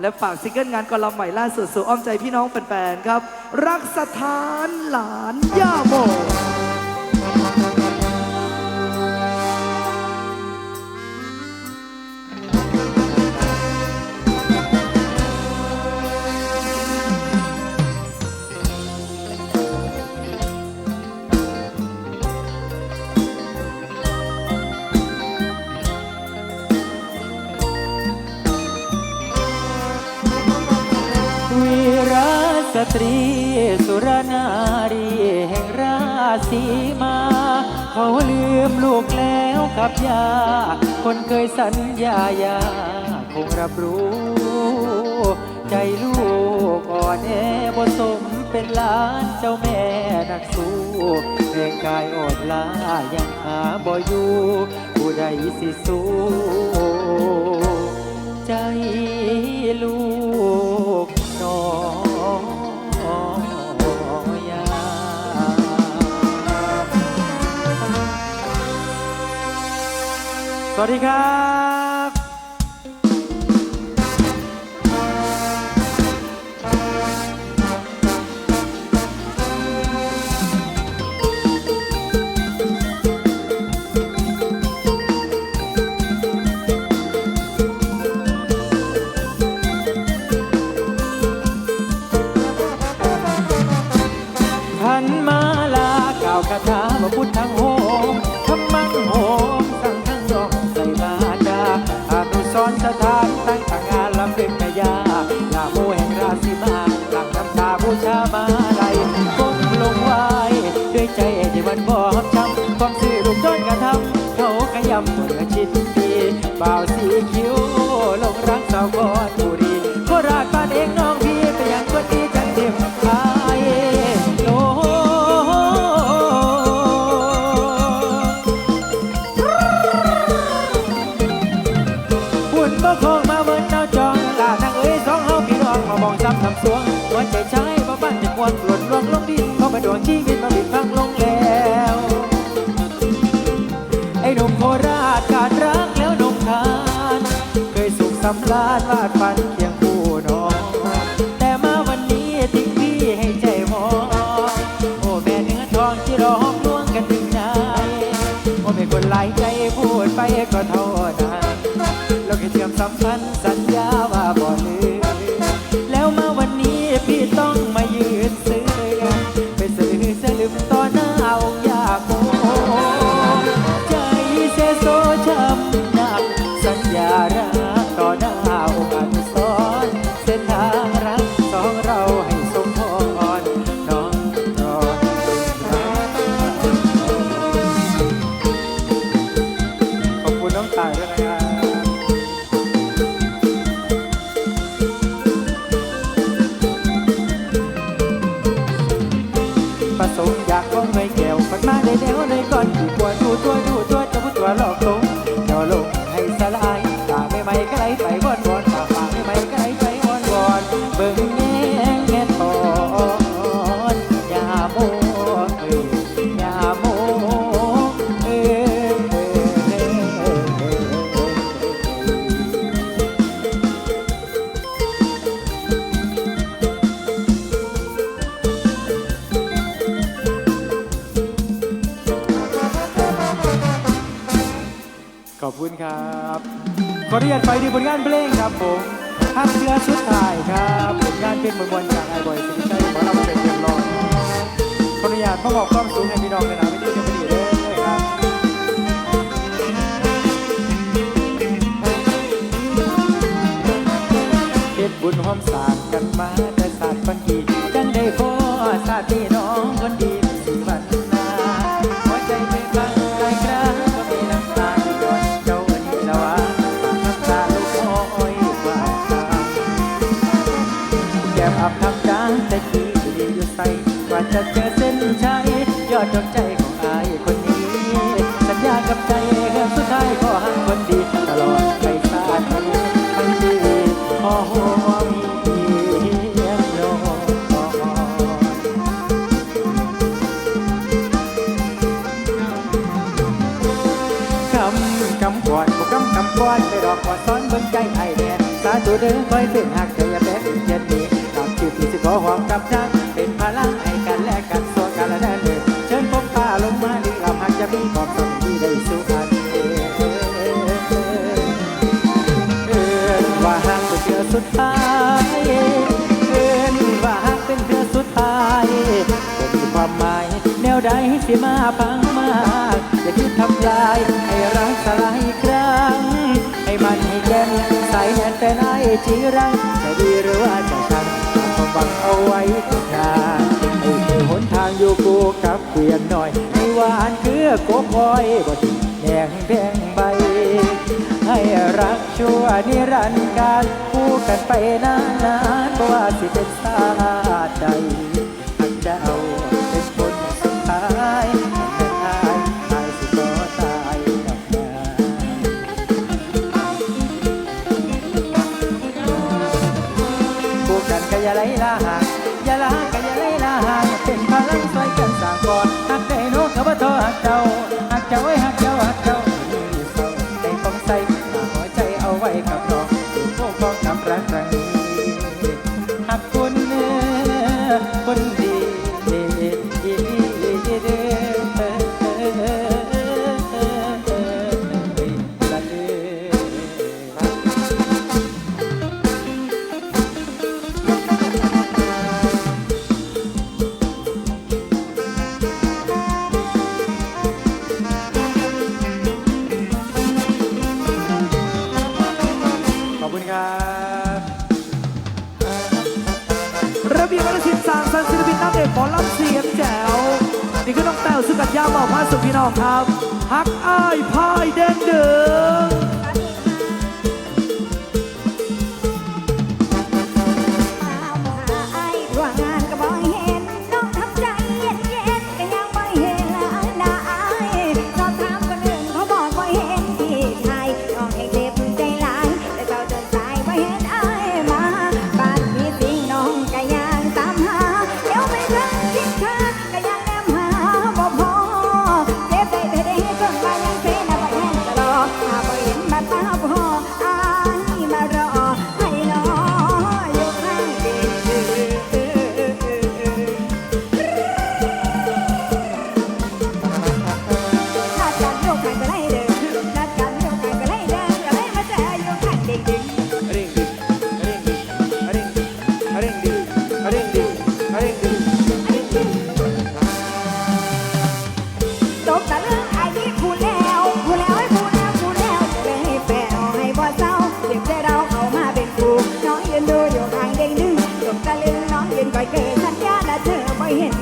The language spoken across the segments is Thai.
และฝากซิงเกิลงานกอลัมน์ใหม่ล่าสุดสู่อ้อมใจพี่น้องแฟนๆครับ รักสถานหลานย่าโม ตรีสุรนารีแห่งราศีมา เขาลืมลูกแล้วกับยา คนเคยสัญญายา คงรับรู้ ใจลูกอ่อนแอบสมเป็นหลานเจ้าแม่นักสู้แรงกายอ่อนล้ายังหาบ่อยู่ผู้ใดสิสู้ ใจลูก วัสดีครับพันมาลาเก่าวคาถาว่าพุทธังโห ชีวิตมาบิดพังลงแล้ว ไอ้หนุ่มโคราชการรักแล้วหนุ่มทาน เคยสุขสำราญวาดฝันเคียงคู่น้อง แต่มาวันนี้ทิ้งพี่ให้ใจมองโอ้แม่เนื้อทองที่ร้องลวงกันถึงไหนโอ้ไม่คนหลายใจพูดไปก็เท่านั้นเราแค่เชื่อมสัมพันธ์สัญ คุณครับขออนุญาตไปที่ผลงานเพลงครับผมฮักเชื้อสุดท้ายครับผลงานเพลงมวลๆจากไอ้บอยสิริชัยขอรับเป็นเรียบร้อยขออนุญาตมาบอกความสูงให้พี่น้องในนามวิทยุเดียวเลยครับเฮ็ดบุญหอมสางกันมาแต่ศาสตร์ปันกีจังได้พ่อศาสตร์พี่น้อง อดดวงใจของอายคนนี้ สัญญากับใจครั้งสุดท้ายขอหักคนดีตลอดไปชาติทั้งชีวิตขอหวงเพียงน้องคำคำกอดบุกคำคำกอดไปดอกกอดซ้อนบนใจไอแดนสาธุเด้อคอยเป็นหักใจอย่าแพ้เจ็ดนี้กับชื่อที่สิขอหอมกับนางเป็นพลัง ว่าหักเป็นเดือสุดท้ายเอินว่าหักเป็นเดือสุดท้ายมีความหมายแนวใดสิมาพังมาอย่าคิดทำลายให้รักสลายครั้ง ให้มันให้แก้มใสแนนแฟนไหนจีรังจะดีหรือว่าจะชังความหวังเอาไว้ทุกทาง หนทางอยู่กูกับเปลี่ยนหน่อยให้หวานเพื่อกคอยบ่ทิแหน่งแพงใบ ให้รักชั่วนิรันดร์การคู่กันไปนานๆาะว่าสิเป็นสาใดอันเจ้า อนเย็นไปเจอสัญญาและเธอไม่เห็น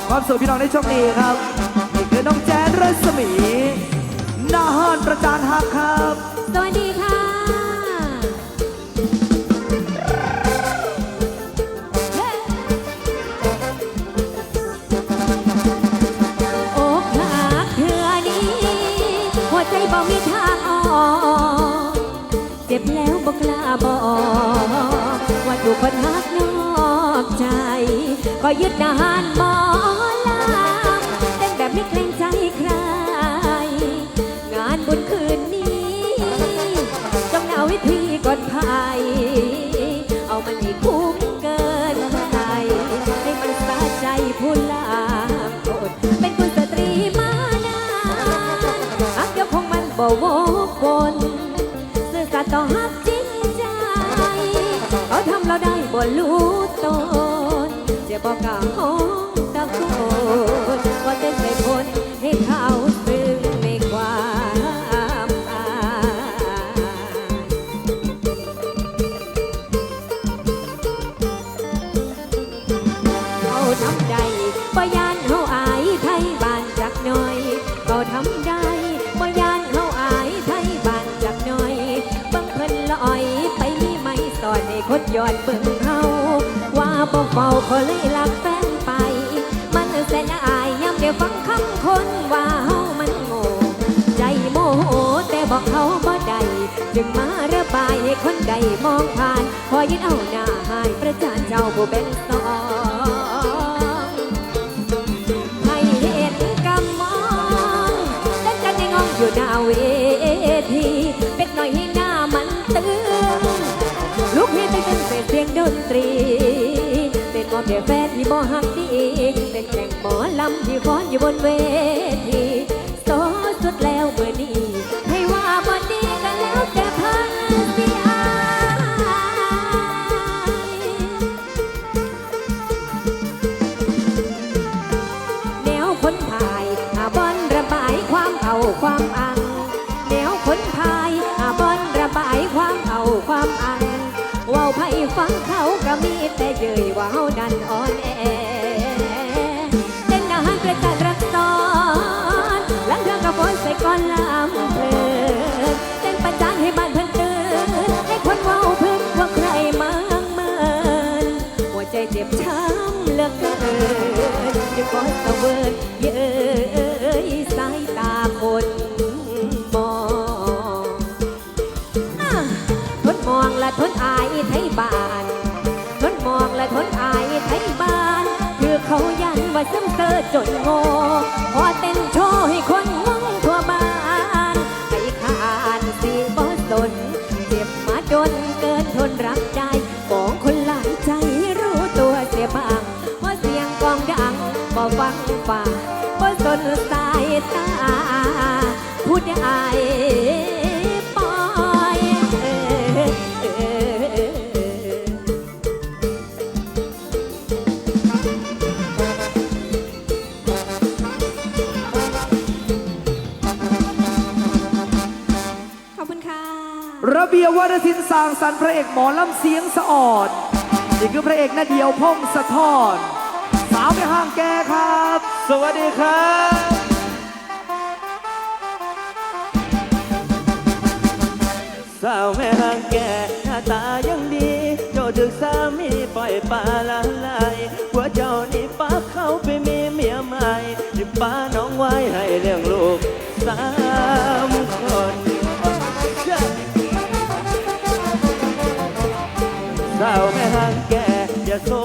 อบความสุขพี่น้องในช่วงนี้ครับนี่คือน้องแจ๊ดรัศมีนาฮอนประจานฮักครับ สวัสดีค่ะอกหักเธอนีหัวใจบ่มีทาออกเจ็บแล้วบ่กลาบอกว่าถูกคนหักนอกใจ ก็ยึดนานมอง เต้นแบบไม่เกรงใจใคร งานบุญคืนนี้ จงเอาวิธีก่อนภัย เอามันให้คุ้มเกินไปให้มันสะใจผู้ลามกดเป็นคุณสตรีมานานอักเดียวคงมันบ่วกวนซื่อสัตย์ต่อฮักจริงใจ เขาทำเราได้บ่รู้ตนเจะบอกกล่าวห้องตะโก ย้อนเบิ่งเฮาว่าบ่เฝ้าเขาเลยลักแฟนไป มันแสนอายยามเดียวฟังคำคนว่าเฮามันโง่ใจโมโหแต่บอกเขาบ่ได้จึงมาระบายให้คนใดมองผ่าน พอยึดเอาหน้าหายประจานเจ้าผู้เป็นสองให้เห็นกำมองเล่นกันในงองอยู่หน้าเวที ดียแฟนที่บ่หักดีเป็นแข่งหมอลำที่ฟ้อนอยู่บนเวทีโซสุดแล้วเมื่อนี้ให้ว่าบ่ดีกันแล้วแต่พันเสียแนวคนพายหาบอลระบายความเอาความอัง แนวคนพายหาบอลระบายความเอาความอัง ไพ่ฟังเขาก็มีแต่เย้ยว่าเฮาดันอ่อนแอเต้นอาหารประจันรักซ้อนหลังเธองกระโปนใส่ก้อนลำเพลินเต้นประจานให้บ้านเพิ่นตื่นให้คนเว้าเพิ่นว่าใครมังเมินหัวใจเจ็บช้ำเหลือเกินจะขอสะเวินเย้ย ว่าซึมเซอจนโง่พอเต้นโชว์ให้คนงงทั่วบ้านให้ขานสีบ่สนเจ็บมาจนเกินทนรับได้ของคนหลายใจรู้ตัวเสียบ้างว่าเสียงกองดังบ่ฟังฝ่าบ่สนสายตาพูดได้ วรศินสางสรรพระเอกหมอลำเสียงสะอ่อนนี่คือพระเอกนาเดียวพงสะท้อน สาวไม่ห้างแกครับ สวัสดีครับสาวแม่ห้างแกหน้าตายังดีโจดึกสามีปล่อยปลาละลา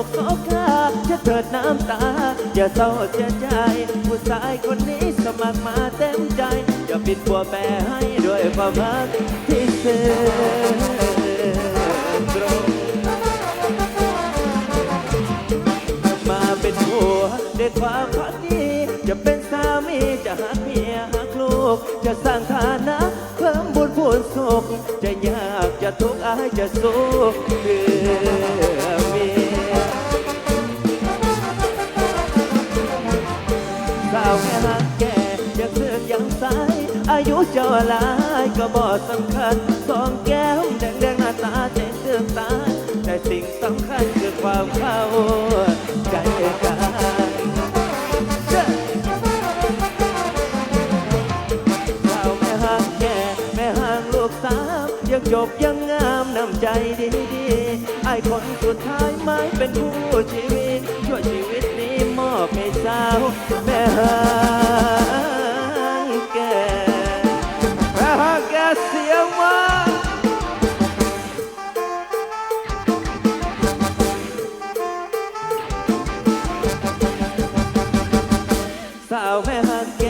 อกโศกาจะเถิดน้ำตา อย่าเศร้าเสียใจ ผู้ชายคนนี้สมัครมาเต็มใจอย่าปิดบัวแปรให้ด้วยความรักที่ซื่อตรงมาเป็นผัวด้วยความพักดีจะเป็นสามีจะหักเมียหักลูก จะสร้างฐานะเพิ่มบุญพูนสุข จะยากจะทุกข์อายจะสู้เพื่อเมีย สาวแค่รักแกอย่าเสือกยังสายอายุเจ้าลายก็บ่สำคัญสองแก้วแดงๆหน้าตาเจนเดือตาแต่สิ่งสำคัญคือความเข้าใจกันยังจบยังงามนำใจดีๆไอคนสุดท้ายไม่เป็นผู้ชีวิตช่วยชีวิต นี้มอบให้สาวแม่หางแกแม่หางแกเสียงว่าสาวแม่หักแก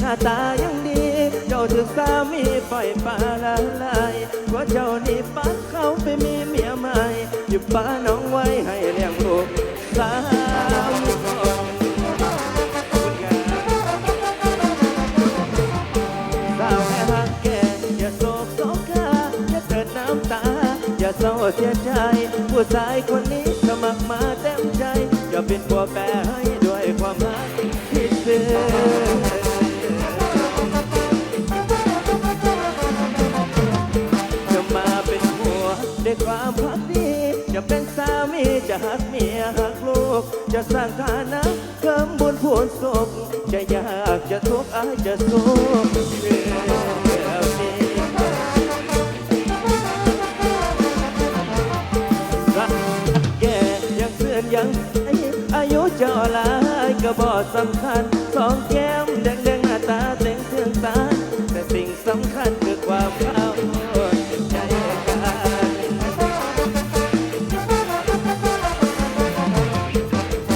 หน้าตายังดีเจ้าถึงสามีปล่อยปลาละลายว่าเจ้านี่ปัดเขาไปมีเมียใหม่หยิบป้าน้องไว้ให้เลี้ยงลูกสาม เศร้าเสียใจ ผู้ชายคนนี้สมัครมาเต็มใจอย่าเป็นผัวแปรให้ด้วยความรักที่ซื่อจะมาเป็นผัวด้วยความพักดีจะเป็นสามีจะหักเมียหักลูก จะสร้างฐานะเพิ่มบุญพูนสุขจะยากจะทุกข์อาจจะสุข หลายก็บอสำคัญสองแก้มแดงแดงหน้าตาเต่งเสื่องตาแต่สิ่งสำคัญคือความเข้าใจกัน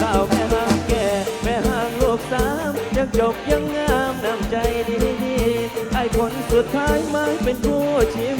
สาวแม่ห้างแก่แม่ห้างลูกสามยังจบยังงามน้ำใจดีๆไอ้คนสุดท้ายไม่เป็นคู่ชีวิต